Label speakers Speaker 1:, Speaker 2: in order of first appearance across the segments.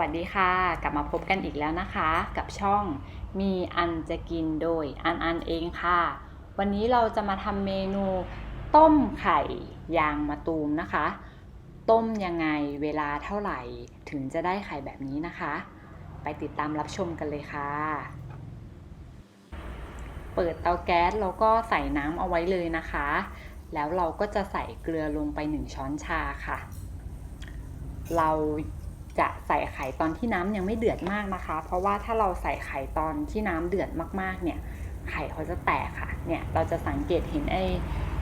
Speaker 1: วัสดีค่ะ กลับมาพบกันอีกแล้วนะคะ กับช่องมีอันจะกินโดยอันอันเองค่ะ วันนี้เราจะมาทำเมนูต้มไข่ยางมะตูมนะคะ ต้มยังไงเวลาเท่าไหร่ถึงจะได้ไข่แบบนี้นะคะ ไปติดตามรับชมกันเลยค่ะ เปิดเตาแก๊สแล้วก็ใส่น้ำเอาไว้เลยนะคะ แล้วเราก็จะใส่เกลือลงไป 1 ช้อนชาค่ะ เรา จะใส่ไข่ตอนที่น้ำยังไม่เดือดมากนะคะ เพราะว่าถ้าเราใส่ไข่ตอนที่น้ำเดือดมากๆเนี่ยไข่เขาจะแตกค่ะเนี่ยเราจะสังเกตเห็นไอ้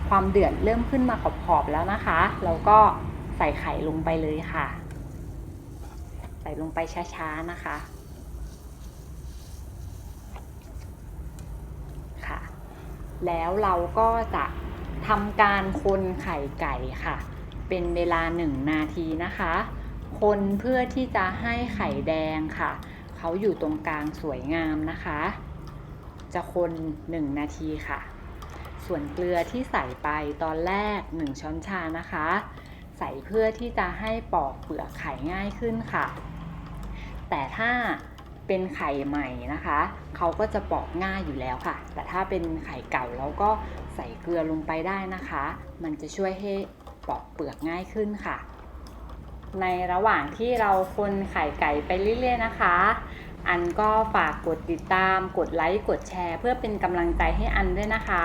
Speaker 1: ความเดือดเริ่มขึ้นมาขอบๆแล้วนะคะเราก็ใส่ไข่ลงไปเลยค่ะ ใส่ลงไปช้าๆนะคะค่ะ แล้วเราก็จะทำการคนไข่ไก่ค่ะ เป็นเวลา1นาทีนะคะ คนเพื่อที่จะให้ไข่แดงค่ะ เขาอยู่ตรงกลางสวยงามนะคะ จะคน1นาทีค่ะ ส่วนเกลือที่ใส่ไปตอนแรก 1 ช้อนชานะคะ ใส่เพื่อที่จะให้ปอกเปลือกไข่ง่ายขึ้นค่ะ แต่ถ้าเป็นไข่ใหม่นะคะ เขาก็จะปอกง่ายอยู่แล้วค่ะ แต่ถ้าเป็นไข่เก่าเราก็ใส่เกลือลงไปได้นะคะ มันจะช่วยให้ปอกเปลือกง่ายขึ้นค่ะ ในระหว่างที่เราคนไข่ไก่ไปเรื่อยๆนะคะ อันก็ฝากกดติดตาม กดไลค์ กดแชร์ เพื่อเป็นกำลังใจให้อันด้วยนะคะ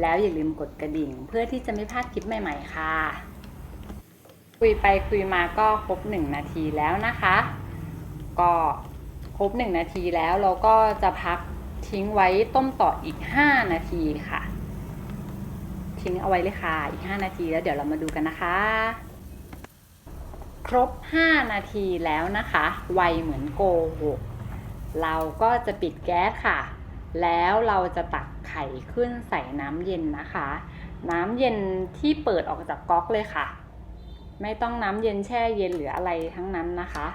Speaker 1: แล้วอย่าลืมกดกระดิ่ง เพื่อที่จะไม่พลาดคลิปใหม่ ๆ ค่ะ คุยไปคุยมาก็ครบ 1 นาทีแล้วนะคะ ก็ครบ 1 นาทีแล้วเราก็จะพักทิ้งไว้ต้มต่ออีก 5 นาทีค่ะ ทิ้งเอาไว้เลยค่ะอีก 5 นาทีแล้วเดี๋ยวเรามาดูกันนะคะ ครบ 5 นาทีแล้วนะคะ ไวเหมือนโกหกเราก็จะปิดแก๊สค่ะ แล้วเราจะตักไข่ขึ้นใส่น้ำเย็นนะคะ น้ำเย็นที่เปิดออกจากก๊อกเลยค่ะ ไม่ต้องน้ำเย็นแช่เย็นหรืออะไรทั้งนั้นนะคะ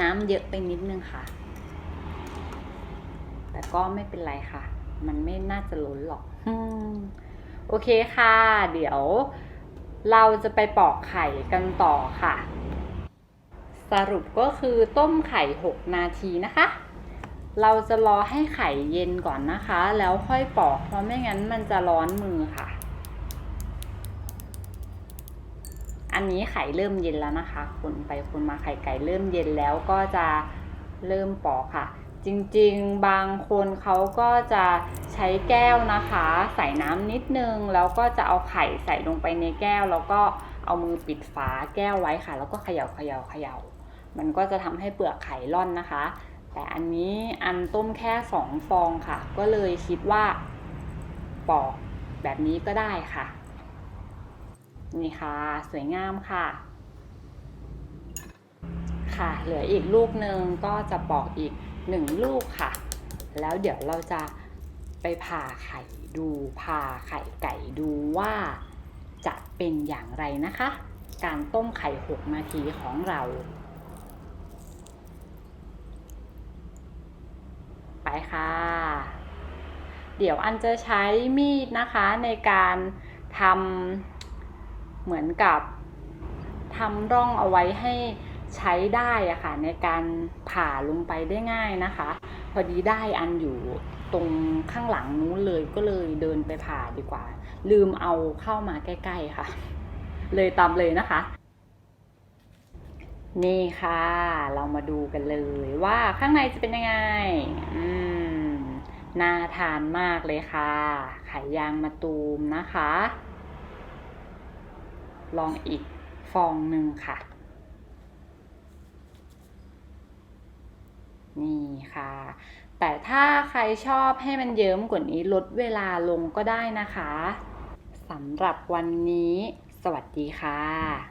Speaker 1: น้ำเยอะไปนิดนึงค่ะ แต่ก็ไม่เป็นไรค่ะ มันไม่น่าจะล้นหรอกอ โอเคค่ะ เดี๋ยวเราจะไปปอกไข่กันต่อค่ะ สรุปก็คือต้มไข่ 6 นาทีนะคะ เราจะรอให้ไข่เย็นก่อนนะคะ แล้วค่อยปอก เพราะไม่งั้นมันจะร้อนมือค่ะ อันนี้ไข่เริ่มเย็นแล้วนะคะ คนไปคนมาไข่ไก่เริ่มเย็นแล้วก็จะเริ่มปอกค่ะ จริงๆ บางคนเขาก็จะใช้แก้วนะคะ ใส่น้ำนิดนึง แล้วก็จะเอาไข่ใส่ลงไปในแก้ว แล้วก็เอามือปิดฝาแก้วไว้ค่ะ แล้วก็เขย่าเขย่าเขย่ามันก็จะทำให้เปลือกไข่ร่อนนะคะ แต่อันนี้อันต้มแค่สองฟองค่ะ ก็เลยคิดว่าปอกแบบนี้ก็ได้ค่ะ นี่ค่ะ สวยงามค่ะค่ะ เหลืออีกลูกหนึ่งก็จะปอกอีก หนึ่งลูกค่ะ แล้วเดี๋ยวเราจะไปผ่าไข่ดูผ่าไข่ไก่ดูว่าจะเป็นอย่างไรนะคะ การต้มไข่ 6 นาทีของเราไปค่ะ เดี๋ยวอันจะใช้มีดนะคะในการทำเหมือนกับทำร่องเอาไว้ให้ ใช้ได้อะค่ะในการผ่าลงไปได้ง่ายนะคะ พอดีได้อันอยู่ตรงข้างหลังนู้นเลยก็เลยเดินไปผ่าดีกว่า ลืมเอาเข้ามาใกล้ ๆค่ะ เลยตามเลยนะคะ นี่ค่ะ เรามาดูกันเลยว่าข้างในจะเป็นยังไง อืมน่าทานมากเลยค่ะไขยางมะตูมนะคะ ลองอีกฟองหนึ่งค่ะ นี่ค่ะ แต่ถ้าใครชอบให้มันเยิ้มกว่านี้ลดเวลาลงก็ได้นะคะสำหรับวันนี้ สวัสดีค่ะ